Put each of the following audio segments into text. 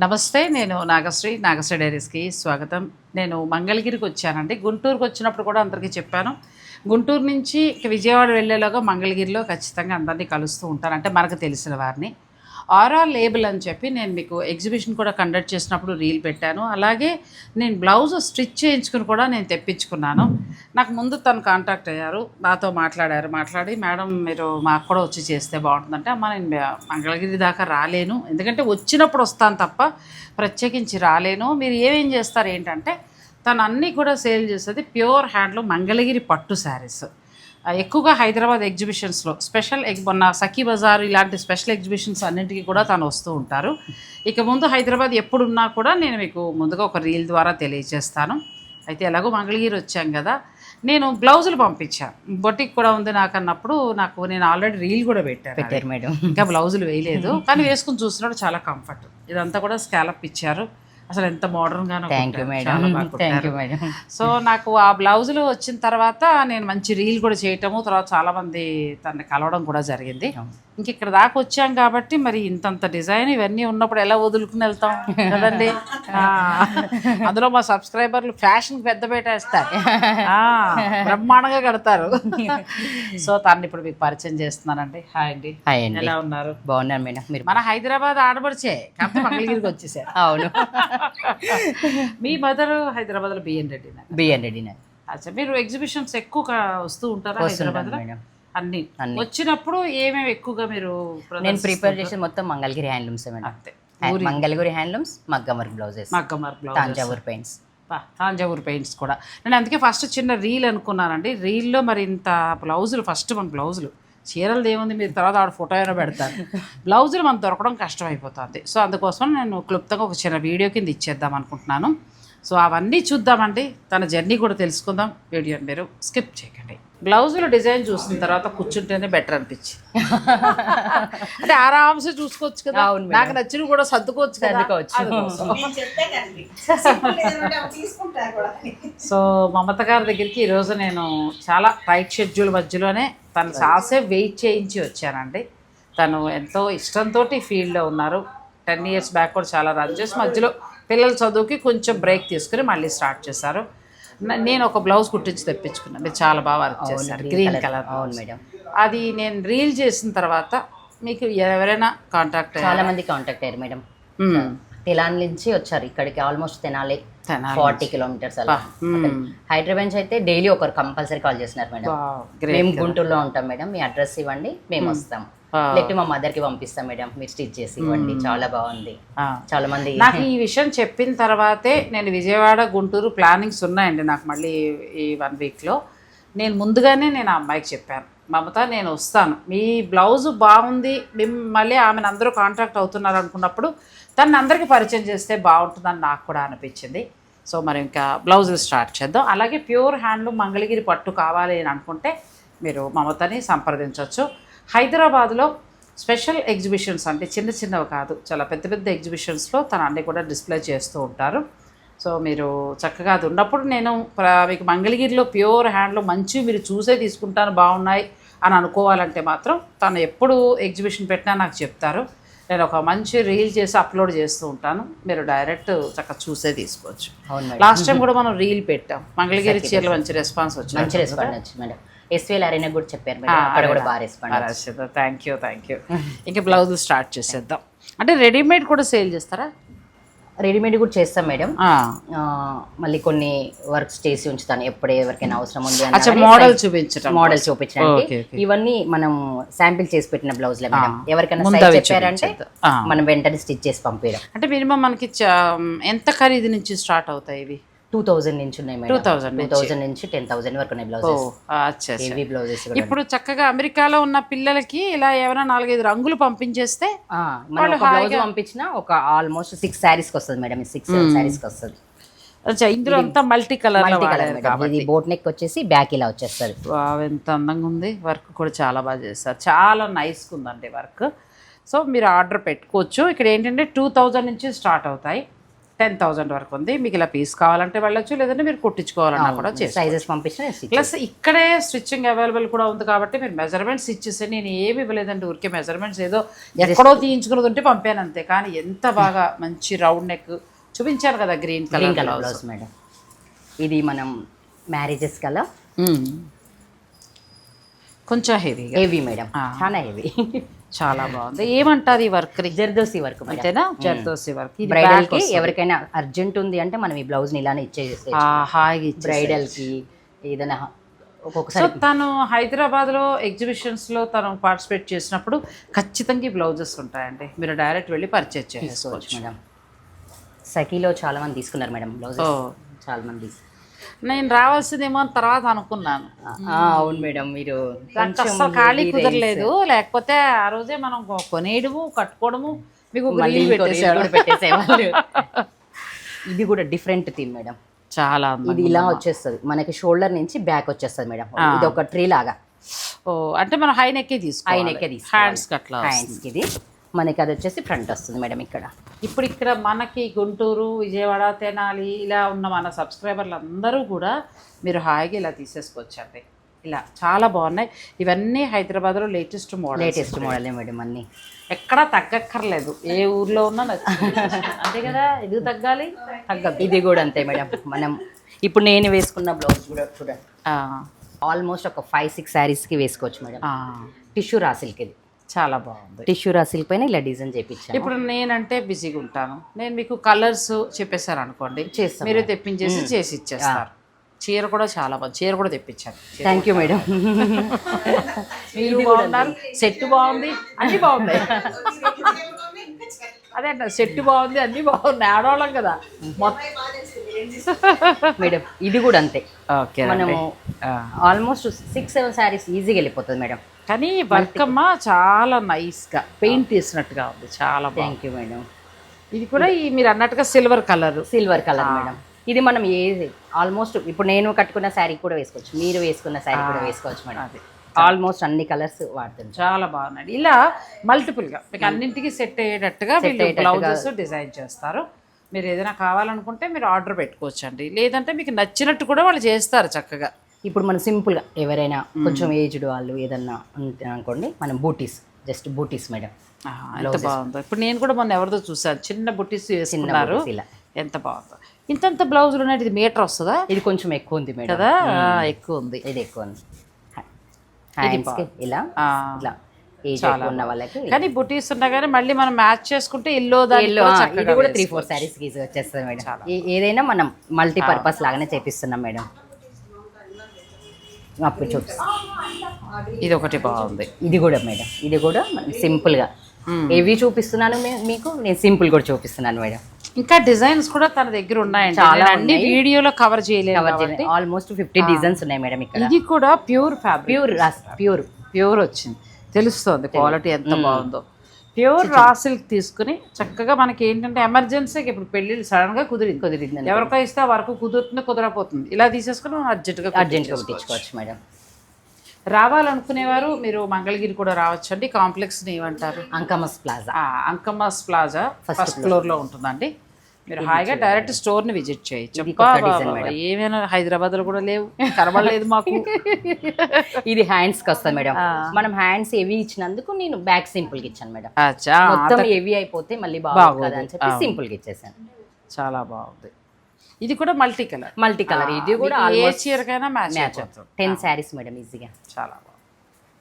నమస్తే నేను నాగశ్రీ నాగశ్రీ డైరీస్కి స్వాగతం. నేను మంగళగిరికి వచ్చానండి. గుంటూరుకి వచ్చినప్పుడు కూడా అందరికీ చెప్పాను. గుంటూరు నుంచి విజయవాడ వెళ్ళేలాగా మంగళగిరిలో ఖచ్చితంగా అందరినీ కలుస్తూ ఉంటాను. అంటే మనకు తెలిసిన వారిని. ఆరా లేబుల్ అని చెప్పి నేను మీకు ఎగ్జిబిషన్ కూడా కండక్ట్ చేసినప్పుడు రీల్ పెట్టాను. అలాగే నేను బ్లౌజ్ స్టిచ్ చేయించుకుని కూడా నేను తెప్పించుకున్నాను. నాకు ముందు తను కాంటాక్ట్ అయ్యారు. నాతో మాట్లాడారు. మాట్లాడి మేడం మీరు మాకు కూడా వచ్చి చేస్తే బాగుంటుందంటే అమ్మ నేను మంగళగిరి దాకా రాలేను. ఎందుకంటే వచ్చినప్పుడు వస్తాను తప్ప ప్రత్యేకించి రాలేను. మీరు ఏమేం చేస్తారు ఏంటంటే తను అన్నీ కూడా సేల్ చేసేది ప్యూర్ హ్యాండ్లూమ్ మంగళగిరి పట్టు శారీస్. ఎక్కువగా హైదరాబాద్ ఎగ్జిబిషన్స్లో స్పెషల్ ఎగ్ మొన్న సఖీ బజార్ ఇలాంటి స్పెషల్ ఎగ్జిబిషన్స్ అన్నింటికి కూడా తను వస్తూ ఉంటారు. ఇక ముందు హైదరాబాద్ ఎప్పుడున్నా కూడా నేను మీకు ముందుగా ఒక రీల్ ద్వారా తెలియజేస్తాను. అయితే ఎలాగో మంగళగిరి వచ్చాం కదా. నేను బ్లౌజులు పంపించాను బొటిక్ కూడా ఉంది నాకు అన్నప్పుడు నాకు నేను ఆల్రెడీ రీల్ కూడా పెట్టాను. పెట్టారు మేడం. ఇంకా బ్లౌజులు వేయలేదు. కానీ వేసుకుని చూసినప్పుడు చాలా కంఫర్ట్ ఇదంతా కూడా స్కాలప్ ఇచ్చారు. అసలు ఎంత మోడర్న్ గానో thank you. Madam thank. You madam so నాకు ఆ బ్లౌజులు వచ్చిన తర్వాత నేను మంచి రీల్ కూడా చేయటము తర్వాత చాలా మంది తనని కలవడం కూడా జరిగింది ఇంక ఇక్కడ దాకా వచ్చాం కాబట్టి మరి ఇంతంత డిజైన్ ఇవన్నీ ఉన్నప్పుడు ఎలా వదులుకుని వెళ్తాం? కదండి? ఆ, అందులో మా సబ్స్క్రైబర్లు ఫ్యాషన్ పెద్ద పెట్టేస్తారు ఆ, బ్రహ్మాండంగా కడతారు. సో తను ఇప్పుడు మీకు పరిచయం చేస్తున్నానండి. హాయ్ అండి. హాయ్ అండి. ఎలా ఉన్నారు? బాగున్నాను మేడం. మీరు? మన హైదరాబాద్ ఆడబడిచే కాకపోతే మంగళగిరికి వచ్చేసారు. అవును. మీ మదర్ హైదరాబాద్లో B N Reddy B N Reddy అచ్చా మీరు ఎగ్జిబిషన్స్ ఎక్కువగా వస్తూ ఉంటారా హైదరాబాద్లో? అన్ని. వచ్చినప్పుడు ఏమేమి ఎక్కువగా మీరు నేను ప్రిపేర్ చేసిన మొత్తం మంగళగిరి హ్యాండ్లూమ్స్ అంతే. మంగళగిరి హ్యాండ్లూమ్స్ మగ్గం work blouses. మగ్గమర్ blouse Thanjavur paints. Thanjavur paints కూడా. నేను అందుకే ఫస్ట్ చిన్న రీల్ అనుకున్నానండి. రీల్లో మరి ఇంత బ్లౌజులు ఫస్ట్ మన బ్లౌజులు. చీరలు ఏముంది? మీరు తర్వాత ఆవిడ ఫోటో అయినా పెడతారు. బ్లౌజులు మనకు దొరకడం కష్టం అయిపోతుంది సో అందుకోసం నేను క్లుప్తంగా ఒక చిన్న వీడియో కింద ఇచ్చేద్దాం అనుకుంటున్నాను. సో అవన్నీ చూద్దామండి. తన జర్నీ కూడా తెలుసుకుందాం. వీడియోని మీరు స్కిప్ చేయకండి. బ్లౌజులు డిజైన్ చూసిన తర్వాత కూర్చుంటేనే బెటర్ అనిపించి అంటే ఆరామ్సే చూసుకోవచ్చు కదా. నాకు నచ్చినవి కూడా సర్దుకోవచ్చు కదా. సర్దుకోవచ్చు. సో మమత గారి దగ్గరికి ఈరోజు నేను చాలా టైట్ షెడ్యూల్ మధ్యలోనే తను చాలాసేపు వెయిట్ చేయించి వచ్చానండి. తను ఎంతో ఇష్టంతో ఫీల్డ్లో ఉన్నారు. టెన్ ఇయర్స్ బ్యాక్ కూడా చాలా రన్ చేసి మధ్యలో పిల్లల చదువుకి కొంచెం బ్రేక్ తీసుకుని మళ్ళీ స్టార్ట్ చేశారు. నేను ఒక బ్లౌజ్ కుట్టించి తెప్పించుకున్నాను మీరు చాలా బాగా వర్క్ చేశారు గ్రీన్ కలర్ అవును మేడం. అది నేను రీల్ చేసిన తర్వాత మీకు ఎవరైనా కాంటాక్ట్ చాలా మంది కాంటాక్ట్ అయ్యారు మేడం. తెలాన్ నుంచి వచ్చారు ఇక్కడికి ఆల్మోస్ట్ తెనాలి. ఫార్టీ కిలోమీటర్స్ అలా. హైదరాబాద్ నుంచి అయితే డైలీ ఒకరు కంపల్సరీ కాల్ చేస్తున్నారు మేడం. మేము గుంటూరులో ఉంటాం మేడం. మీ అడ్రస్ ఇవ్వండి మేము వస్తాం. లేకపోతే మా మదర్కి పంపిస్తాం మేడం మీరు స్టిచ్ చేసి ఇవ్వండి చాలా బాగుంది. చాలా మంది నాకు ఈ విషయం చెప్పిన తర్వాతే నేను విజయవాడ గుంటూరు ప్లానింగ్స్ ఉన్నాయండి నాకు మళ్ళీ ఈ వన్ వీక్లో. నేను ముందుగానే నేను ఆ అమ్మాయికి చెప్పాను మమత నేను వస్తాను. మీ బ్లౌజ్ బాగుంది మేము మళ్ళీ ఆమెను అందరూ కాంటాక్ట్ అవుతున్నారు అనుకున్నప్పుడు తను అందరికీ పరిచయం చేస్తే బాగుంటుందని నాకు కూడా అనిపించింది. సో మరి ఇంకా బ్లౌజులు స్టార్ట్ చేద్దాం. అలాగే ప్యూర్ హ్యాండ్లూమ్ మంగళగిరి పట్టు కావాలి అని అనుకుంటే మీరు మమతని సంప్రదించవచ్చు హైదరాబాద్లో స్పెషల్ ఎగ్జిబిషన్స్ అంటే చిన్న చిన్నవి కాదు చాలా పెద్ద పెద్ద ఎగ్జిబిషన్స్లో తను అన్నీ కూడా డిస్ప్లే చేస్తూ ఉంటారు. సో మీరు చక్కగా అది ఉన్నప్పుడు నేను మీకు మంగళగిరిలో ప్యూర్ హ్యాండ్లో మంచి మీరు చూసే తీసుకుంటాను బాగున్నాయి అని అనుకోవాలంటే మాత్రం తను ఎప్పుడు ఎగ్జిబిషన్ పెట్టినా నాకు చెప్తారు. నేను ఒక మంచి రీల్ చేసి అప్లోడ్ చేస్తూ ఉంటాను. మీరు డైరెక్ట్ చక్కగా చూసే తీసుకోవచ్చు. లాస్ట్ టైం కూడా మనం రీల్ పెట్టాం. మంగళగిరి చీరలు మంచి రెస్పాన్స్ వచ్చింది మంచి వచ్చింది మేడం. ఎస్వీఎల్ అరేనా కూడా చెప్పారు మేడం. అక్కడ కూడా బాగా respond thank you thank you ఇంకా బ్లౌజులు స్టార్ట్ చేసేద్దాం. అంటే రెడీమేడ్ కూడా సేల్ చేస్తారా? రెడీమేడ్ కూడా చేస్తాం మేడం. మళ్ళీ కొన్ని వర్క్స్ చేసి ఉంచుతాను. ఎప్పుడు ఎవరికైనా అవసరం ఉంది మోడల్ చూపించటం మోడల్ చూపించడానికి. ఇవన్నీ మనం శాంపిల్ చేసి పెట్టిన బ్లౌజ్లే మేడం. ఎవరికైనా సైజ్ చెప్పారంటే. మనం వెంటనే స్టిచ్ చేసి పంపించడం అంటే మినిమం మనకి ఎంత ఖరీదు నుంచి స్టార్ట్ అవుతాయి ఇవి? టూ థౌజండ్ నుంచి ఉన్నాయి మేడం. 2000 టూ థౌజండ్ నుంచి టెన్ థౌసండ్ వరకు ఉన్నాయి బ్లౌజెస్. హెవీ బ్లౌజెస్ ఇప్పుడు చక్కగా అమెరికాలో ఉన్న పిల్లలకి ఇలా ఏమైనా నాలుగైదు రంగులు పంపించేస్తే మనం బ్లౌజ్ పంపించిన ఒక ఆల్మోస్ట్ సిక్స్ శారీస్కి వస్తుంది మేడం. సిక్స్ శారీస్కి వస్తుంది. ఇందులో అంతా మల్టీ కలర్ మల్టీ కలర్ ఇది బోట్ నెక్ వచ్చేసి బ్యాక్ ఇలా వచ్చేస్తుంది. ఎంత అందంగా ఉంది. వర్క్ కూడా చాలా బాగా చేస్తారు. చాలా నైస్గా ఉందండి వర్క్ సో మీరు ఆర్డర్ పెట్టుకోవచ్చు. ఇక్కడ ఏంటంటే టూ థౌజండ్ నుంచి స్టార్ట్ అవుతాయి. టెన్ థౌజండ్ వరకు ఉంది. మీకు ఇలా పీస్ కావాలంటే వెళ్ళొచ్చు లేదంటే మీరు కుట్టించుకోవాలన్నా కూడా సైజెస్ stitch ప్లస్ ఇక్కడే స్టిచ్చింగ్ అవైలబుల్ కూడా ఉంది కాబట్టి మీరు మెజర్మెంట్స్ ఇచ్చేసి నేను ఏమి ఇవ్వలేదండి ఊరికే మెజర్మెంట్స్ ఏదో ఎక్కడో తీయించుకున్నది ఉంటే పంపాను అంతే. కానీ ఎంత బాగా మంచి రౌండ్ నెక్ చూపించాను కదా green colour colour blouse madam ఇది మనం మ్యారేజెస్ కల్లా కొంచెం హెవీ హెవీ మేడం చాలా హెవీ చాలా బాగుంది. ఏమంటారు ఈ వర్క్? జర్దోసి వర్క్ అంతేనా? జర్దోసి వర్క్. బ్రైడల్కి ఎవరికైనా అర్జెంట్ ఉంది అంటే మనం ఈ బ్లౌజ్ని ఇలానే హాయిగా ఇచ్చేసేయ్. బ్రైడల్కి ఏదైనా సో తను హైదరాబాద్లో ఎగ్జిబిషన్స్లో తను పార్టిసిపేట్ చేసినప్పుడు ఖచ్చితంగా ఈ బ్లౌజెస్ ఉంటాయండి. మీరు డైరెక్ట్ వెళ్ళి పర్చేజ్ చేసుకోవచ్చు మేడం. సఖీలో చాలా మంది తీసుకున్నారు మేడం బ్లౌజ్ ఓ. నేను రావాల్సిందేమో అని తర్వాత అనుకున్నాను. ఆ, అవును మేడం మీరు అస్సలు ఖాళీ కుదరలేదు. లేకపోతే ఆ రోజే మనం కొనేయడము కట్టుకోవడము మీకు పెట్టేసేవాళ్ళు. ఇది కూడా డిఫరెంట్ థీమ్ మేడం. చాలా ఇది ఇలా వచ్చేస్తుంది. మనకి షోల్డర్ నుంచి బ్యాక్ వచ్చేస్తుంది మేడం. ఇది ఒక ట్రీ లాగా. ఓ అంటే మనం హై నెక్కే హై తీసుకోవాలి. నెక్ హ్యాండ్స్ అట్లా హ్యాండ్స్కి ఇది మనకి అది వచ్చేసి ఫ్రంట్ వస్తుంది మేడం ఇక్కడ. ఇప్పుడు ఇక్కడ మనకి గుంటూరు విజయవాడ తెనాలి ఇలా ఉన్న మన సబ్స్క్రైబర్లు అందరూ కూడా మీరు హాయిగా ఇలా తీసేసుకోవచ్చండి. ఇలా చాలా బాగున్నాయి. ఇవన్నీ హైదరాబాద్లో latest model latest model madam అన్ని. ఎక్కడా తగ్గక్కర్లేదు. ఏ ఊర్లో ఉన్నా అంతే కదా? ఎందుకు తగ్గాలి? తగ్గదు. ఇది కూడా అంతే మేడం. మనం ఇప్పుడు నేను వేసుకున్న బ్లౌజ్ కూడా చూడండి. ఆల్మోస్ట్ ఒక ఫైవ్ సిక్స్ శారీస్కి వేసుకోవచ్చు మేడం. టిష్యూ రా సిల్క్ ఇది చాలా బాగుంది. టిష్యూ రా సిల్క్ పైన ఇలా డిజైన్ చేయించాను ఇప్పుడు నేనంటే బిజీగా ఉంటాను. నేను మీకు కలర్స్ చెప్పేశారు అనుకోండి చేస్తాం మీరు తెప్పించేసి చేసి ఇచ్చేస్తారు చీర కూడా చాలా బాగుంది. చీర కూడా తెప్పించాను. థ్యాంక్ యూ మేడం మీరు బాగున్నారు? సెట్ బాగుంది? అన్ని బాగున్నాయి. అదే అంట సెట్ బాగుంది అన్ని బాగున్నాయి. ఆడవాళ్ళం కదా. మొత్తం. మేడం ఇది కూడా అంతే. ఓకే మనము ఆల్మోస్ట్ సిక్స్ సెవెన్ శారీస్ ఈజీగా వెళ్ళిపోతుంది మేడం కానీ వర్క్ అమ్మ చాలా నైస్గా. పెయింట్ వేసినట్టుగా ఉంది చాలా థ్యాంక్ యూ మేడం ఇది కూడా ఈ మీరు అన్నట్టుగా silver colour. Silver colour madam ఇది మనం ఏ ఆల్మోస్ట్ ఇప్పుడు నేను కట్టుకున్న శారీ కూడా వేసుకోవచ్చు. మీరు వేసుకున్న శారీ కూడా వేసుకోవచ్చు మేడం అది. ఆల్మోస్ట్ అన్ని కలర్స్ వాడుతుంది చాలా బాగున్నాయి. ఇలా మల్టిపుల్గా మీకు అన్నింటికి సెట్ అయ్యేటట్టుగా వీళ్ళు బ్లౌజెస్ డిజైన్ చేస్తారు. మీరు ఏదైనా కావాలనుకుంటే మీరు ఆర్డర్ పెట్టుకోవచ్చండి. లేదంటే మీకు నచ్చినట్టు కూడా వాళ్ళు చేస్తారు చక్కగా. ఇప్పుడు మనం సింపుల్గా ఎవరైనా కొంచెం ఏజ్డ్ వాళ్ళు ఏదన్నా అనుకోండి మనం బూటీస్ జస్ట్ బూటీస్ మేడం. ఎంత బాగుందో. ఇప్పుడు నేను కూడా మొన్న ఎవరిదో చూసాను చిన్న బుట్టీస్ వేసుకున్నారు. ఇలా. ఎంత బాగుందో. ఇంతంత బ్లౌజులు ఉన్నాయి ఇది మీటర్ వస్తుందా? ఇది కొంచెం ఎక్కువ ఉంది మేడం. కదా? ఎక్కువ ఉంది. ఇది ఎక్కువ ఉంది. ఇలా. ఇట్లా ఏజ్ ఉన్న వాళ్ళకి కానీ బుటీస్ ఉన్నా కానీ మళ్ళీ మనం మ్యాచ్ చేసుకుంటే ఎల్లో దాని ఎల్లో ఇది కూడా త్రీ ఫోర్ శారీస్ గీజీ వచ్చేస్తుంది మేడం. ఏదైనా మనం మల్టీ పర్పస్ లాగానే చేపిస్తున్నాం మేడం. అప్పుడు చూపిస్తాం. ఇది ఒకటి బాగుంది. ఇది కూడా మేడం ఇది కూడా సింపుల్గా. ఏవి చూపిస్తున్నాను మీకు? నేను సింపుల్ కూడా చూపిస్తున్నాను మేడం. ఇంకా డిజైన్స్ కూడా తన దగ్గర ఉన్నాయండి. చాలా అన్ని వీడియోలో కవర్ చేయలేదు ఆల్మోస్ట్ ఫిఫ్టీ డిజైన్స్ ఉన్నాయి మేడం ఇక్కడ. ఇది కూడా pure fabric pure pure pure వచ్చింది. తెలుస్తుంది క్వాలిటీ ఎంత బాగుందో. ప్యూర్ రా సిల్క్ తీసుకుని చక్కగా మనకి ఏంటంటే ఎమర్జెన్సీకి ఇప్పుడు పెళ్ళిళ్ళు సడన్గా కుదిరింది. కుదిరింది ఎవరికో ఇస్తే ఆ వరకు కుదురుతుంది కుదరపోతుంది. ఇలా తీసేసుకుని మనం అర్జెంటుగా అర్జెంట్గా కుట్టించుకోవచ్చు మేడం. రావాలనుకునేవారు మీరు మంగళగిరి కూడా రావచ్చండి. కాంప్లెక్స్ ఏమంటారు? Ankamas plaza. Ankamas plaza. First ఫ్లోర్లో ఉంటుందండి. మీరు హాయిగా డైరెక్ట్ స్టోర్ని విజిట్ చేయొచ్చు ఏమైనా హైదరాబాద్లో కూడా లేవు. కనబడలేదు మాకు. ఇది హ్యాండ్స్కి వస్తుంది మేడం మనం హ్యాండ్స్ హెవీ ఇచ్చినందుకు నేను బ్యాక్ సింపుల్గా ఇచ్చాను మేడం. మొత్తం హెవీ అయిపోతే మళ్ళీ బాగోదు కదా అని చెప్పి సింపుల్గా ఇచ్చేసాను. చాలా బాగుంది. ఇది కూడా మల్టీ కలర్. Multi colour. ఇది కూడా ఏ చీరకైనా మ్యాచ్ టెన్ శారీస్ మేడం ఈజీగా. చాలా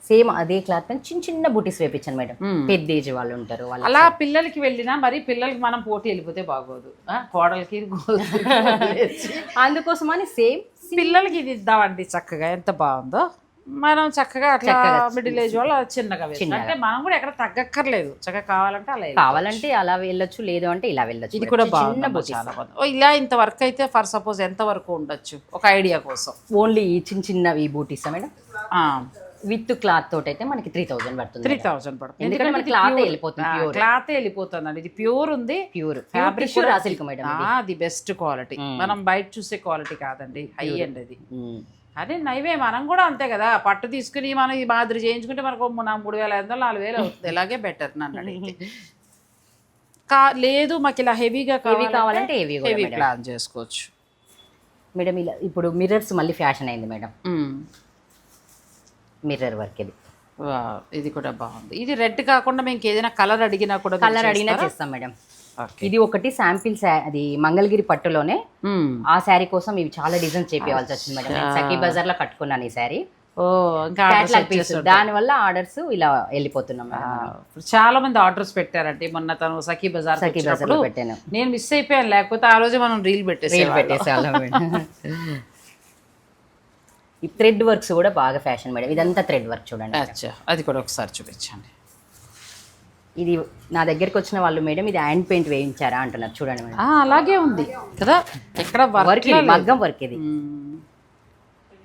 సేమ్ అదే క్లాత్ పైన చిన్న చిన్న బూటీస్ వేపించాను మేడం. పెద్ద ఏజ్ వాళ్ళు ఉంటారు వాళ్ళ అలా పిల్లలకి వెళ్ళినా మరి పిల్లలకి మనం పోటీ వెళ్ళిపోతే బాగోదు. కోడలికి. అందుకోసమని సేమ్ పిల్లలకి ఇది ఇద్దామండి చక్కగా. ఎంత బాగుందో. మనం చక్కగా అట్లా మిడిల్ ఏజ్ వాళ్ళు చిన్నగా అంటే మనం కూడా ఎక్కడ తగ్గక్కర్లేదు. చక్కగా కావాలంటే అలా. కావాలంటే అలా వెళ్ళొచ్చు లేదు అంటే ఇలా వెళ్ళొచ్చు ఇది కూడా బాగుంది చాలా బాగుంది. ఓ, ఇలా ఇంత వర్క్ అయితే ఫర్ సపోజ్ ఎంత వరకు ఉండొచ్చు? ఒక ఐడియా కోసం. ఓన్లీ ఈ చిన్న చిన్నవి బూటీస్ మేడం? ఆ. విత్ క్లాత్ తోటి అయితే మనకి త్రీ థౌసండ్ పడుతుంది త్రీ థౌసండ్ పడుతుంది. ఎందుకంటే మన క్లాత్ వెళ్ళిపోతుంది క్లాత్ వెళ్ళిపోతుంది అండి ఇది ప్యూర్ ఉంది. Pure fabric raw silk madam అది బెస్ట్ క్వాలిటీ మనం బయట చూసే క్వాలిటీ కాదండి. హై అండ్ అది అదే నైవే మనం కూడా అంతే కదా. పట్టు తీసుకుని మనం ఈ మాదిరి చేయించుకుంటే మనకు మూడు వేల ఐదు వందలు నాలుగు వేలు అవుతుంది. ఇలాగే బెటర్ నన్ను అడిగితే. కా లేదు మాకు ఇలా హెవీగా హెవీ కావాలంటే హెవీ హెవీ ప్లాన్ చేసుకోవచ్చు. మేడం ఇలా ఇప్పుడు మిర్రర్స్ మళ్ళీ ఫ్యాషన్ అయింది మేడం. మ్మ్. మిర్రర్ వర్క్ ఇది. వావ్, ఇది కూడా బాగుంది. ఇది రెడ్ కాకుండా మేము ఏదైనా కలర్ అడిగినా కూడా కలర్ అడిగినా? చేస్తాం మేడం. ఇది ఒకటి శాంపిల్ అది మంగళగిరి పట్టులోనే. ఆ శారీ కోసం ఇవి చాలా డిజైన్ చేపించాల్సి వచ్చింది మేడం. సఖీ బజార్లో కట్టుకున్నాను ఈ శారీ. దాని వల్ల ఆర్డర్స్ ఇలా వెళ్ళిపోతున్నాం చాలా మంది ఆర్డర్స్ పెట్టారంటే మొన్న తను సఖీ బజార్ సఖీ బజార్లో పెట్టాను. నేను మిస్ అయిపోయాను. లేకపోతే ఆ రోజు మనం రీల్ పెట్టేసి మేడం. ఈ థ్రెడ్ వర్క్స్ కూడా బాగా ఫ్యాషన్ మేడం. ఇదంతా థ్రెడ్ వర్క్ చూడండి అచ్చా అది కూడా ఒకసారి చూపించండి. ఇది నా దగ్గరికి వచ్చిన వాళ్ళు మేడం ఇది హ్యాండ్ పెయింట్ వేయించారా అంటున్నారు. చూడండి మేడం. అలాగే ఉంది కదా? ఎక్కడ వర్క్ మగ్గం వర్క్ ఇది.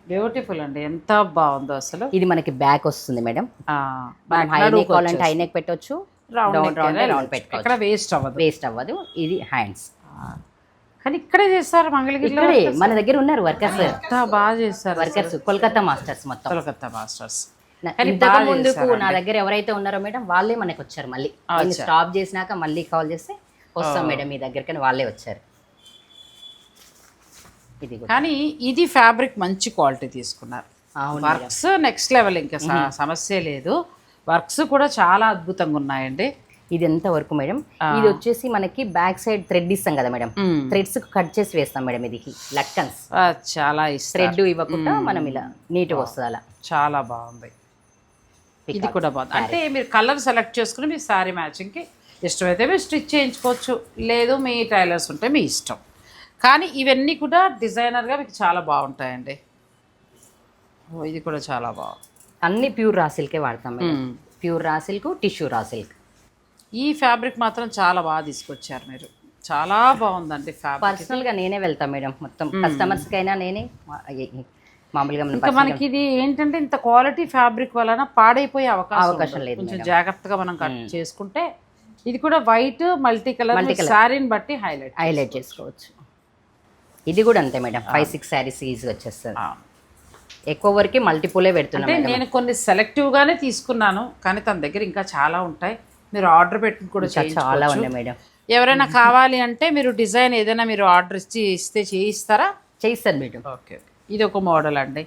బ్యూటిఫుల్ అండి. ఎంత బాగుందో అసలు. ఇది మనకి బ్యాక్ వస్తుంది మేడం. ఆ, మనం హై నెక్ కావాలంటే హై నెక్ పెట్టొచ్చు. Round round round. పెట్టుకోవచ్చు. వేస్ట్ అవ్వదు. వేస్ట్ అవ్వదు. ఇది హ్యాండ్స్. కానీ ఇక్కడే చేస్తారు మంగళగిరిలో ఇక్కడే మన దగ్గర ఉన్నారు వర్కర్స్. బాగా చేస్తారు వర్కర్స్ కోల్కతా మాస్టర్స్ మొత్తం. కోలకత్తా మాస్టర్స్. ఇంతకు ముందుకు. నా దగ్గర ఎవరైతే ఉన్నారో మేడం వాళ్ళే మనకి వచ్చారు మళ్ళీ. స్టాప్ చేసినాక మళ్ళీ కాల్ చేస్తే వస్తాం మేడం మీ దగ్గరికి అని వాళ్ళే వచ్చారు. ఇది కానీ ఇది ఫ్యాబ్రిక్ మంచి క్వాలిటీ తీసుకున్నారు. వర్క్స్ నెక్స్ట్ లెవెల్ ఇంకా సమస్య లేదు. వర్క్స్ కూడా చాలా అద్భుతంగా ఉన్నాయండి. ఇది ఎంత వరకు మేడం? ఇది వచ్చేసి మనకి బ్యాక్ సైడ్ థ్రెడ్ ఇస్తాం కదా మేడం. థ్రెడ్స్ కట్ చేసి వేస్తాం మేడం ఇది. లక్కన్స్ చాలా థ్రెడ్ ఇవ్వకుండా మనం ఇలా నీట్గా వస్తుంది అలా. చాలా బాగుంది. ఇది కూడా బాగుంది. అంటే మీరు కలర్ సెలెక్ట్ చేసుకుని మీ శారీ మ్యాచింగ్కి ఇష్టమైతే మీరు స్టిచ్ చేయించుకోవచ్చు. లేదు మీ టైలర్స్ ఉంటే మీ ఇష్టం. కానీ ఇవన్నీ కూడా డిజైనర్గా మీకు చాలా బాగుంటాయండి. ఇది కూడా చాలా బాగుంది. అన్ని ప్యూర్ రా సిల్కే వాడతాం. Pure raw silk tissue raw silk ఈ ఫ్యాబ్రిక్ మాత్రం చాలా బాగా తీసుకొచ్చారు మీరు. చాలా బాగుందండి ఫ్యాబ్రిక్ పర్సనల్గా నేనే వెళ్తా మేడం మొత్తం కస్టమర్స్ కైనా నేనే మా- ఈ- ఈ- మామూలుగా ఇంకా మనకి ఇది ఏంటంటే ఇంత క్వాలిటీ ఫ్యాబ్రిక్ వలన పాడైపోయే అవకాశం అవకాశం. లేదు కొంచెం జాగ్రత్తగా మనం కట్ చేసుకుంటే ఇది కూడా వైట్ మల్టీ కలర్ శారీని బట్టి హైలైట్ హైలైట్ చేసుకోవచ్చు. ఇది కూడా అంతే madam five six saris easy వచ్చేస్తుంది. ఎక్కువ వరకు మల్టిపులే పెడుతున్నాం అంటే నేను కొన్ని సెలెక్టివ్ గానే తీసుకున్నాను కానీ తన దగ్గర ఇంకా చాలా ఉంటాయి. మీరు ఆర్డర్ పెట్టి కూడా చాలా ఉన్నాయి మేడం. ఎవరైనా కావాలి అంటే మీరు డిజైన్ ఏదైనా మీరు ఆర్డర్ ఇచ్చి ఇస్తే చేయిస్తారా? చేయిస్తాను మేడం. ఓకే ఇది ఒక మోడల్ అండి.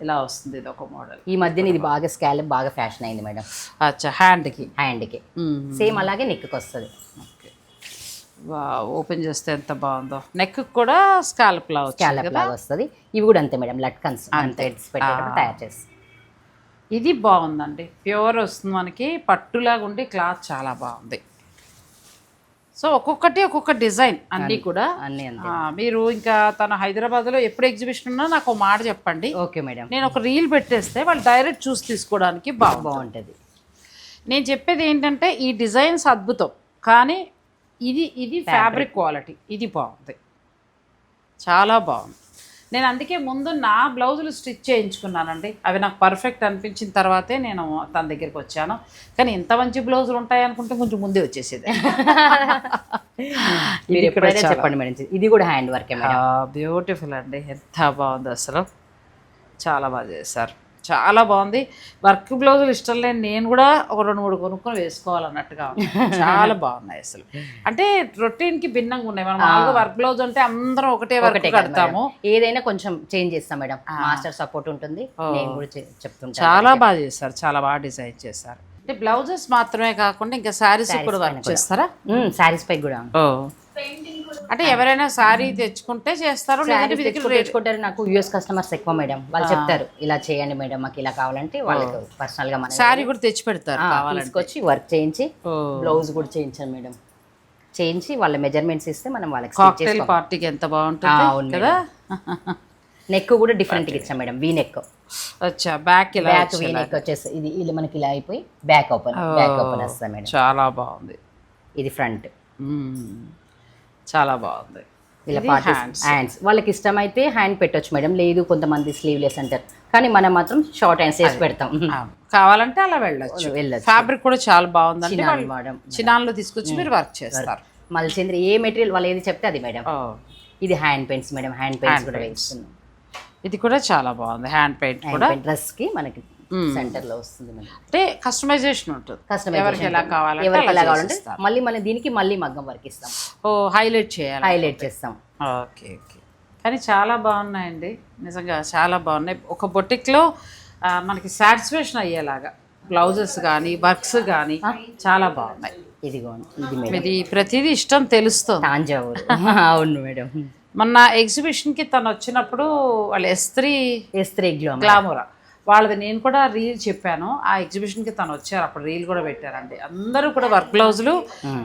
ఇలా వస్తుంది ఇది ఒక మోడల్. ఈ మధ్యన ఇది బాగా స్కాలప్ బాగా ఫ్యాషన్ అయింది మేడం. అచ్చా హ్యాండ్కి. హ్యాండ్కి. సేమ్ అలాగే నెక్కి వస్తుంది. ఓపెన్ చేస్తే ఎంత బాగుందో. నెక్ కూడా స్కాల్ప్ లా స్కాలప్ లాగా వస్తుంది. ఇవి కూడా అంతే మేడం లట్కన్స్ పెట్టేటప్పుడు తయారు చేస్తాం ఇది బాగుందండి. ప్యూర్ వస్తుంది మనకి. పట్టులాగా ఉండి క్లాత్ చాలా బాగుంది. సో ఒక్కొక్కటి ఒక్కొక్క డిజైన్ అన్నీ కూడా. అన్నీ మీరు ఇంకా తన హైదరాబాద్లో ఎప్పుడు ఎగ్జిబిషన్ ఉన్నా నాకు ఒక మాట చెప్పండి. Okay madam. నేను ఒక రీల్ పెట్టేస్తే వాళ్ళు డైరెక్ట్ చూసి తీసుకోవడానికి బాగుంది బాగుంటుంది. నేను చెప్పేది ఏంటంటే ఈ డిజైన్స్ అద్భుతం. కానీ ఇది ఇది ఫ్యాబ్రిక్ క్వాలిటీ ఇది బాగుంది. చాలా బాగుంది. నేను అందుకే ముందు నా బ్లౌజులు స్టిచ్ చేయించుకున్నానండి. అవి నాకు పర్ఫెక్ట్ అనిపించిన తర్వాతే నేను తన దగ్గరికి వచ్చాను. కానీ ఇంత మంచి బ్లౌజులు ఉంటాయి అనుకుంటే కొంచెం ముందే వచ్చేసేది. మీరు ఎప్పుడైనా చెప్పండి మేడం. ఇది కూడా హ్యాండ్ వర్కే బ్యూటిఫుల్ అండి. ఎంత బాగుంది అసలు. చాలా బాగా చేశారు. చాలా బాగుంది. వర్క్ బ్లౌజులు ఇష్టం లేని నేను కూడా ఒక రెండు మూడు కొనుక్కొని వేసుకోవాలన్నట్టుగా ఉంది. చాలా బాగున్నాయి అసలు. అంటే రొటీన్కి భిన్నంగా ఉన్నాయి. మనం మామూలుగా వర్క్ బ్లౌజ్ అంటే అందరం ఒకటే వర్క్ కడతాము. ఏదైనా కొంచెం చేంజ్ చేస్తాం మేడం. మాస్టర్ సపోర్ట్ ఉంటుంది. నేను కూడా చె- చెప్తుంటాను చాలా బాగా చేశారు. చాలా బాగా డిజైన్ చేశారు. అంటే బ్లౌజెస్ మాత్రమే కాకుండా ఇంకా శారీస్ కూడా వర్క్ చేస్తారా? శారీస్ పై కూడా. ఓ. అంటే ఎవరైనా శారీ తెచ్చుకుంటే చేస్తారు తెచ్చుకుంటారు నాకు యూఎస్ కస్టమర్స్ ఎక్కువ మేడం. వాళ్ళు చెప్తారు ఇలా చేయండి మేడం మాకు ఇలా కావాలంటే వాళ్ళకి పర్సనల్గా మనం శారీ కూడా తెచ్చి పెడతారు తీసుకొచ్చి వర్క్ చేయించి. బ్లౌజ్ కూడా చేయించాను మేడం. చేయించి వాళ్ళ మెజర్మెంట్స్ ఇస్తే మనం వాళ్ళకి కాక్టైల్ పార్టీకి ఎంత బాగుంటుంది కదా? నెక్ కూడా డిఫరెంట్ ఇచ్చాం మేడం వీ నెక్ అచ్చా బ్యాక్ ఇలా బ్యాక్ వీ నెక్ వచ్చేసి ఇది ఇలా మనకి ఇలా అయిపోయి బ్యాక్ ఓపెన్ బ్యాక్ ఓపెన్ వస్తుంది మేడం. చాలా బాగుంది. ఇది ఫ్రంట్. చాలా బాగుంది. ఇలా hands. హ్యాండ్స్ వాళ్ళకి ఇష్టమైతే హ్యాండ్ పెట్టొచ్చు మేడం. లేదు కొంతమంది స్లీవ్లెస్ అంటారు. కానీ మనం మాత్రం షార్ట్ హ్యాండ్స్ వేసి పెడతాం. కావాలంటే అలా వెళ్ళొచ్చు. వెళ్ళొచ్చు. ఫ్యాబ్రిక్ కూడా చాలా బాగుందండి మేడం చినాన్లో తీసుకొచ్చి మీరు వర్క్ చేస్తారు. మల్చింద్ర ఏ మెటీరియల్ వాళ్ళు ఏది చెప్తే అది మేడం. ఇది hand paints madam. Hand paints కూడా వేస్తున్నాం ఇది కూడా చాలా బాగుంది. హ్యాండ్ పెయింట్ కూడా హ్యాండ్ పెయింట్ డ్రెస్కి మనకి సెంటర్లో వస్తుంది అంటే కస్టమైజేషన్ ఉంటుంది. ఎవరికి ఎలా. కావాలంటే ఎవరికి ఎలా కావాలంటే. మళ్ళీ మన దీనికి మళ్ళీ మగ్గం వర్క్ ఇస్తాం. ఓ హైలైట్ చేయాలి? హైలైట్ చేస్తాం. Okay okay. కానీ చాలా బాగున్నాయండి. నిజంగా చాలా బాగున్నాయి. ఒక బొటిక్లో మనకి సాటిస్ఫాక్షన్ అయ్యేలాగా బ్లౌజెస్ కానీ వర్క్స్ కానీ చాలా బాగున్నాయి. ఇదిగోండి ఇది ప్రతిదీ ఇష్టం తెలుస్తుంది. తాంజావూరు అవును మేడం. మొన్న ఎగ్జిబిషన్కి తను వచ్చినప్పుడు వాళ్ళ ఎస్త్రీ ఎస్త్రీ గ్లో గ్లామోరా వాళ్ళది నేను కూడా రీల్ చెప్పాను. ఆ ఎగ్జిబిషన్కి తను వచ్చారు. అప్పుడు రీల్ కూడా పెట్టారండి. అందరూ కూడా వర్క్ బ్లౌజులు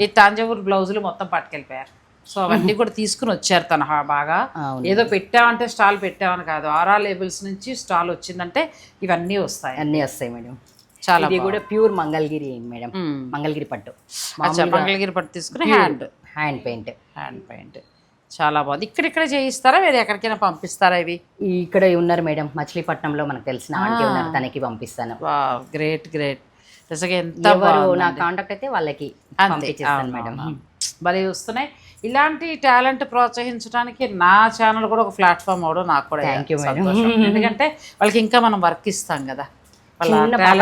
ఈ తాంజావూరు బ్లౌజులు మొత్తం పట్టుకెళ్ళిపోయారు. సో అవన్నీ కూడా తీసుకుని వచ్చారు తను బాగా. ఏదో పెట్టామంటే స్టాల్ పెట్టామని కాదు. ఆరా లేబుల్స్ నుంచి స్టాల్ వచ్చిందంటే ఇవన్నీ వస్తాయి. అన్నీ వస్తాయి మేడం. చాలా ఇది కూడా ప్యూర్ మంగళగిరి మేడం. మంగళగిరి పట్టు. మంగళగిరి పట్టు తీసుకుని hand hand paint hand paint చాలా బాగుంది. ఇక్కడిక్కడ చేయిస్తారా? వేరే ఎక్కడికైనా పంపిస్తారా ఇవి? ఇక్కడ ఉన్నారు మేడం. మచిలీపట్నంలో మనకు తెలిసిన ఆంటీ ఉన్నారు. తనకి పంపిస్తాను. Great great. నిజంగా ఎంత. నా కాంటాక్ట్ అయితే వాళ్ళకి పంపించేస్తాను మేడం. భలే వస్తున్నాయి. ఇలాంటి టాలెంట్ ప్రోత్సహించడానికి నా ఛానల్ కూడా ఒక ప్లాట్ఫామ్ అవడం నాకు కూడా madam. సంతోషం. ఎందుకంటే వాళ్ళకి ఇంకా మనం వర్క్ ఇస్తాం కదా.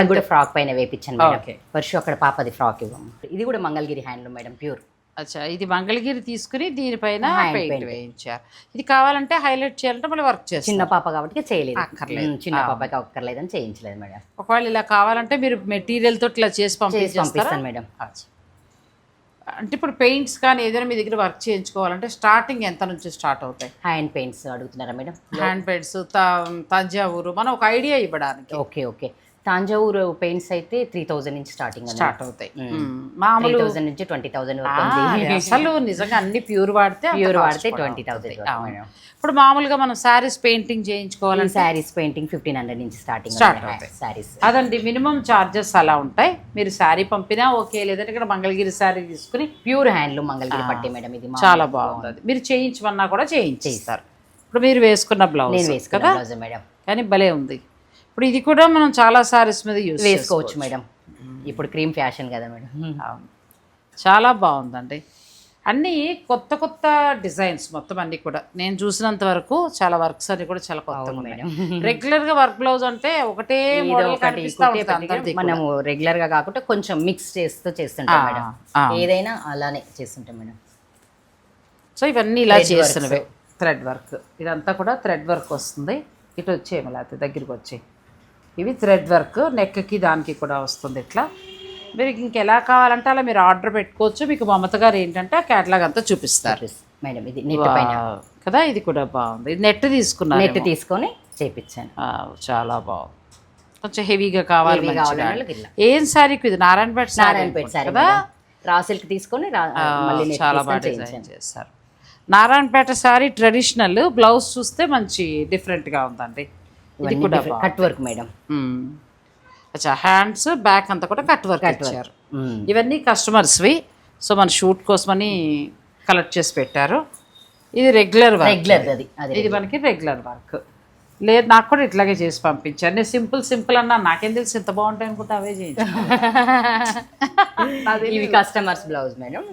కూడా ఫ్రాక్ పైన వేపించాను మేడం. వర్షం అక్కడ పాపది ఫ్రాక్ ఇవ్వము. ఇది కూడా మంగళగిరి హ్యాండ్లూమ్ మేడం ప్యూర్. అచ్చా ఇది మంగళగిరి తీసుకుని దీనిపైన పెయింట్. వేయించారు. ఇది కావాలంటే హైలైట్ చేయాలంటే మళ్ళీ వర్క్ చేస్తాం. చిన్న పాప కాబట్టి చేయలేదు. అక్కర్లేదు. చిన్న పాపకి అక్కర్లేదని చేయించలేదు మేడం. ఒకవేళ ఇలా కావాలంటే మీరు మెటీరియల్తో ఇట్లా చేసి పంపిస్తాను మేడం. అంటే ఇప్పుడు పెయింట్స్ కానీ ఏదైనా మీ దగ్గర వర్క్ చేయించుకోవాలంటే స్టార్టింగ్ ఎంత నుంచి స్టార్ట్ అవుతాయి? హ్యాండ్ పెయింట్స్ అడుగుతున్నారా మేడం? హ్యాండ్ పెయింట్స్ తంజావూరు మనం ఒక ఐడియా ఇవ్వడానికి. Okay okay. తాంజావూరు పెయింట్స్ అయితే త్రీ థౌజండ్ నుంచి స్టార్టింగ్ స్టార్ట్ అవుతాయి. మామూలు థౌజండ్ నుంచి ట్వంటీ థౌసండ్ అసలు నిజంగా అన్ని ప్యూర్ వాడితే ప్యూర్ వాడితే ట్వంటీ. థౌసండ్. ఇప్పుడు మామూలుగా మనం శారీస్ పెయింటింగ్ చేయించుకోవాలంటే శారీస్ పెయింటింగ్ ఫిఫ్టీన్ హండ్రెడ్ నుంచి స్టార్టింగ్ అవుతాయి. శారీస్ అదండి మినిమం చార్జెస్ అలా ఉంటాయి. మీరు శారీ పంపినా ఓకే లేదంటే ఇక్కడ మంగళగిరి శారీ తీసుకుని ప్యూర్ హ్యాండ్లూమ్ మంగళగిరి పట్టి మేడం ఇది చాలా బాగుంది. అది మీరు చేయించమన్నా కూడా చేయించేస్తారు. ఇప్పుడు మీరు వేసుకున్న బ్లౌజ్ నేను వేసుకున్న కదా? మేడం. కానీ భలే ఉంది. ఇప్పుడు ఇది కూడా మనం చాలా సారీస్ మీద యూస్ వేసుకోవచ్చు మేడం. ఇప్పుడు క్రీమ్ ఫ్యాషన్ కదా మేడం. అవును. చాలా బాగుందండి. అన్నీ కొత్త కొత్త డిజైన్స్ మొత్తం అన్నీ కూడా. నేను చూసినంత వరకు చాలా వర్క్స్ అన్ని కూడా చాలా కొత్త రెగ్యులర్ గా వర్క్ బ్లౌజ్ అంటే ఒకటే మనము రెగ్యులర్గా కాకుండా కొంచెం మిక్స్ చేస్తూ చేస్తుంటాం మేడం. ఏదైనా అలానే చేస్తుంటాం మేడం. సో ఇవన్నీ ఇలా చేస్తున్నవే థ్రెడ్ వర్క్ ఇదంతా కూడా థ్రెడ్ వర్క్ వస్తుంది. ఇటు వచ్చేయము లేకపోతే దగ్గరికి వచ్చి ఇవి థ్రెడ్ వర్క్ నెక్కి దానికి కూడా వస్తుంది ఇట్లా. మీరు ఇంకెలా కావాలంటే అలా మీరు ఆర్డర్ పెట్టుకోవచ్చు. మీకు మమత గారు ఏంటంటే ఆ క్యాటలాగ్ అంతా చూపిస్తారు. మేడం ఇది నెట్ పైన. కదా ఇది కూడా బాగుంది. ఇది నెట్ తీసుకున్నారు నెట్ తీసుకొని చేపించాను. చాలా బాగుంది. కొంచెం హెవీగా కావాలి. ఏం శారీకి ఇది? నారాయణపేట శారీ నారాయణపేట సారీ కదా? రా సిల్క్ తీసుకొని చాలా బాగా డిజైన్ చేస్తారు నారాయణపేట శారీ ట్రెడిషనల్ బ్లౌజ్ చూస్తే మంచి different గా ఉందండి. Cut work madam. అచ్చా హ్యాండ్స్ బ్యాక్ అంతా కూడా కట్ వర్క్ ఇచ్చారు. ఇవన్నీ కస్టమర్స్వి సో మన షూట్ కోసమని కలెక్ట్ చేసి పెట్టారు. ఇది రెగ్యులర్ వర్క్ రెగ్యులర్ అది ఇది మనకి రెగ్యులర్ వర్క్ లేదు నాకు కూడా ఇట్లాగే చేసి పంపించారు. నేను సింపుల్ సింపుల్ అన్నా నాకేం తెలుసు ఇంత బాగుంటాయి అనుకుంటే అవే చేయించు ఇవి కస్టమర్స్ బ్లౌజ్ మేడం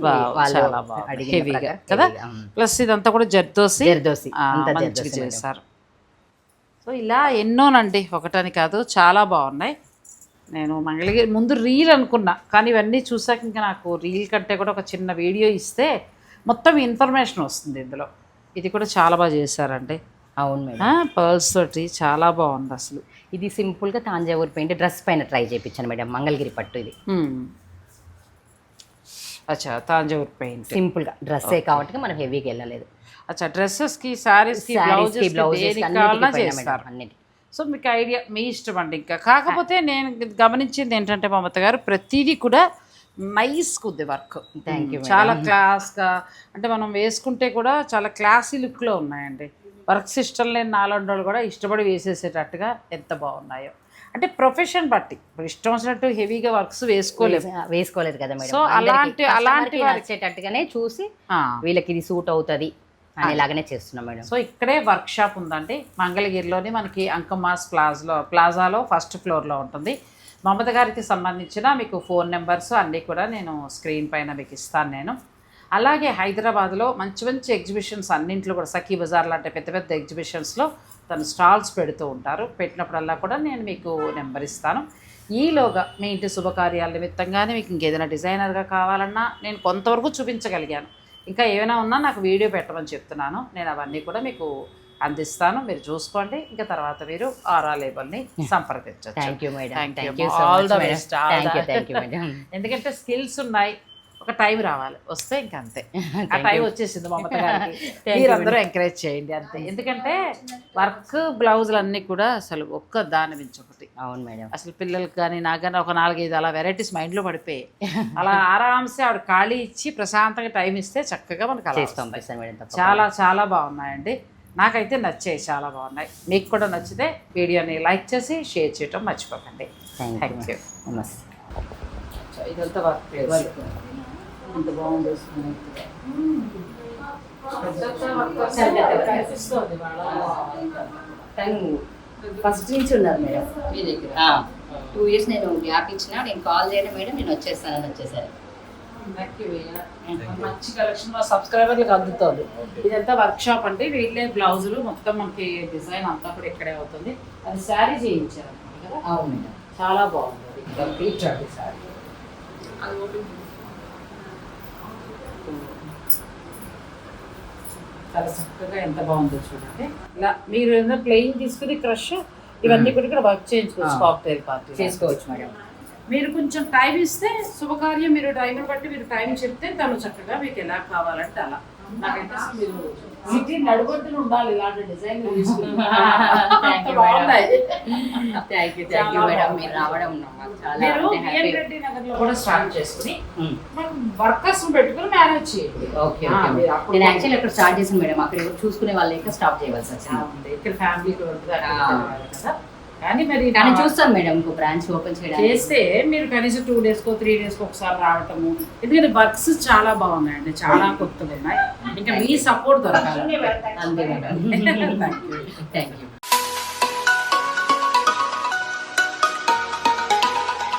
చాలా బాగుంది. కదా. ప్లస్ ఇదంతా కూడా జర్దోసి. జర్దోసి. చేశారు. సో ఇలా ఎన్నోనండి ఒకటని కాదు చాలా బాగున్నాయి. నేను మంగళగిరి ముందు రీల్ అనుకున్నా కానీ ఇవన్నీ చూసాక ఇంకా నాకు రీల్ కంటే కూడా ఒక చిన్న వీడియో ఇస్తే మొత్తం ఇన్ఫర్మేషన్ వస్తుంది ఇందులో. ఇది కూడా చాలా బాగా చేశారండి. అవును మేడం. పర్ల్స్ తోటి చాలా బాగుంది అసలు. ఇది సింపుల్గా తాంజావూరు పెయింట్ డ్రెస్ పైన ట్రై చేయించాను మేడం మంగళగిరి పట్టు ఇది. అచ్చా తాంజావూర్ పెయింట్. సింపుల్గా డ్రెస్సే కాబట్టి మనం హెవీకి వెళ్ళలేదు. అచ్చా డ్రెస్సెస్కి సారీస్కి Sarees కి బ్లౌజెస్ బ్లౌజెస్ చేస్తారు? అన్నిటి సో మీకు ఐడియా మీ ఇష్టం అండి ఇంకా. కాకపోతే నేను గమనించింది ఏంటంటే మమత గారు ప్రతిదీ కూడా నైస్గా ఉంది వర్క్. Thank you, చాలా క్లాస్గా అంటే మనం వేసుకుంటే కూడా చాలా క్లాసీ లుక్లో ఉన్నాయండి. వర్క్స్ ఇష్టం లేని నాలుగు కూడా ఇష్టపడి వేసేసేటట్టుగా ఎంత బాగున్నాయో. అంటే ప్రొఫెషన్ బట్టి ఇష్టం వచ్చినట్టు హెవీగా వర్క్స్ వేసుకోలేము. వేసుకోలేదు కదా మేడం. సో అలాంటి- అలాంటి కి వారికి- నచ్చేటట్టుగానే చూసి. వీళ్ళకి ఇది సూట్ అవుతుంది. అనేలాగానే చేస్తున్నాం మేడం. సో ఇక్కడే వర్క్ షాప్ ఉందండి. మంగళగిరిలోని మనకి అంకమాస్ ప్లాజాలో ప్లాజాలో ఫస్ట్ ఫ్లోర్లో ఉంటుంది. మమత గారికి సంబంధించిన మీకు ఫోన్ నెంబర్స్ అన్నీ కూడా నేను స్క్రీన్ పైన మీకు ఇస్తాను నేను. అలాగే హైదరాబాద్లో మంచి మంచి ఎగ్జిబిషన్స్ అన్నింటిలో కూడా సఖీ బజార్ లాంటి పెద్ద పెద్ద ఎగ్జిబిషన్స్లో తను స్టాల్స్ పెడుతూ ఉంటారు. పెట్టినప్పుడల్లా కూడా నేను మీకు నెంబర్ ఇస్తాను. ఈలోగా మీ ఇంటి శుభకార్యాల నిమిత్తంగానే మీకు ఇంకేదైనా డిజైనర్గా కావాలన్నా నేను కొంతవరకు చూపించగలిగాను. ఇంకా ఏమైనా ఉన్నా నాకు వీడియో పెట్టమని చెప్తున్నాను. నేను అవన్నీ కూడా మీకు అందిస్తాను. మీరు చూసుకోండి. ఇంకా తర్వాత మీరు ఆరా లేబల్ని సంప్రదించవచ్చు. Thank you madam Thank you, thank you ma. So All much the madam best, all thank you the- thank you madam ఎందుకంటే స్కిల్స్ ఉన్నాయి. ఒక టైం రావాలి. వస్తే ఇంక అంతే. ఆ టైం వచ్చేసింది మమత గారికి. మీరందరూ ఎంకరేజ్ చేయండి అంతే. ఎందుకంటే వర్క్ బ్లౌజులు అన్నీ కూడా అసలు ఒక్క దాని మించి ఒకటి. అవును మేడం. అసలు పిల్లలకి కానీ నాకు కానీ ఒక నాలుగైదు అలా వెరైటీస్ మైండ్లో పడిపోయి అలా ఆరామ్సే ఆవిడ ఖాళీ ఇచ్చి ప్రశాంతంగా టైం ఇస్తే చక్కగా మనకు చాలా చాలా బాగున్నాయండి. నాకైతే నచ్చాయి చాలా బాగున్నాయి. మీకు కూడా నచ్చితే వీడియోని లైక్ చేసి షేర్ చేయటం మర్చిపోకండి. థ్యాంక్ యూ నమస్తే ఇదంతా వర్క్ ఎంత బాగుంది ఫస్ట్ నుంచి ఉన్నారు మేడం. మీ దగ్గర? టూ ఇయర్స్ నేను గ్యాప్ ఇచ్చిన నేను కాల్ చేయడం మేడం నేను వచ్చేస్తానని వచ్చేసారు. మంచి కలెక్షన్ మా సబ్స్క్రైబర్లకు అందుతుంది. ఇదంతా వర్క్ షాప్ అంటే వీళ్ళే బ్లౌజులు మొత్తం మనకి డిజైన్ అంతా కూడా ఇక్కడే అవుతుంది. అది శారీ చేయించారు అవును మేడం. చాలా బాగుంది. అది కంప్లీట్ అండి శారీ చాలా చక్కగా ఎంత బాగుందో చూడండి. ఇలా మీరు ఏదైనా ప్లెయిన్ తీసుకుని క్రష్ ఇవన్నీ కూడా ఇక్కడ వర్క్ చేయించుకోవచ్చు. కాక్టైల్ పార్టీ చేసుకోవచ్చు మేడం. మీరు కొంచెం టైం ఇస్తే శుభకార్యం మీరు టైం బట్టి మీరు టైం చెప్తే తను చక్కగా మీకు ఎలా కావాలంటే అలా. నాకైతే అసలు మీరు సిటీ ఉండాలి ఇలాంటి డిజైన్ మీరు కూడా స్టార్ట్ చేసుకుని. మనం వర్కర్స్ పెట్టుకుని మేనేజ్ చేయండి. ఓకే నేను యాక్చువల్లీ అక్కడ స్టార్ట్ మేడం అక్కడ చూసుకునే వాళ్ళు ఇంకా స్టాప్ చేయవలసి వచ్చింది. ఇక్కడ ఫ్యామిలీ కానీ మరి కానీ చూస్తాను మేడం ఇంకో బ్రాంచ్ ఓపెన్ చేయడానికి. చేస్తే మీరు కనీసం టూ డేస్కో త్రీ డేస్కో ఒకసారి రావటము. ఎందుకంటే వర్క్స్ చాలా బాగున్నాయండి చాలా కొత్తగా ఉన్నాయి ఇంకా మీ సపోర్ట్ దొరకాలి. అంతే మేడం థ్యాంక్ యూ